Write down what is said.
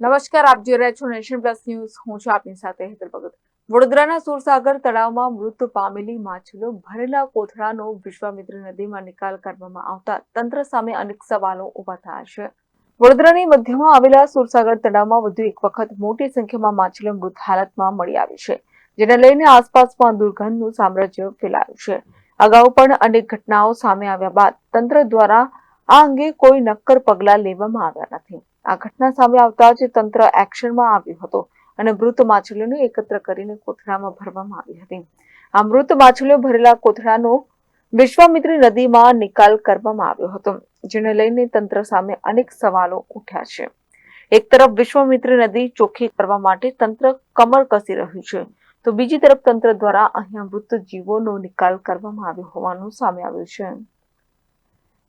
નમસ્કાર, આપ જોઈ રહ્યા છો નેશન પ્લસ ન્યૂઝ. હું છું આપની સાથે હેતલ ભગત. વડોદરાના સુરસાગર તળાવમાં મૃત પામેલી માછલીઓ ભરેલા કોથળાનો વિશ્વામિત્ર નદીમાં નિકાલ કરવામાં આવતા તંત્ર સામે અનેક સવાલો ઊભા થયા છે. વડોદરાની મધ્યમાં આવેલા સુરસાગર તળાવમાં વધુ એક વખત મોટી સંખ્યામાં માછલીઓ મૃત હાલતમાં મળી આવી છે, જેને લઈને આસપાસમાં દુર્ગંધનું સામ્રાજ્ય ફેલાયું છે. અગાઉ પણ અનેક ઘટનાઓ સામે આવ્યા બાદ તંત્ર દ્વારા આ અંગે કોઈ નક્કર પગલાં લેવામાં આવ્યા નથી. આ ઘટના સામે આવતા જ તંત્ર એક્શનમાં આવ્યું હતું અને મૃત માછલીઓને એકત્ર કરીને કોથળામાં ભરવામાં આવી હતી. આ મૃત માછલીઓ ભરેલા કોથળાનો વિશ્વામિત્રી નદીમાં નિકાલ કરવામાં આવ્યો હતો, જેને લઈને તંત્ર સામે અનેક સવાલો ઉઠ્યા છે. એક તરફ વિશ્વામિત્રી નદી ચોખ્ખી કરવા માટે તંત્ર કમર કસી રહ્યું છે, તો બીજી તરફ તંત્ર દ્વારા અહીંયા મૃત જીવોનો નિકાલ કરવામાં આવ્યો હોવાનું સામે આવ્યું છે.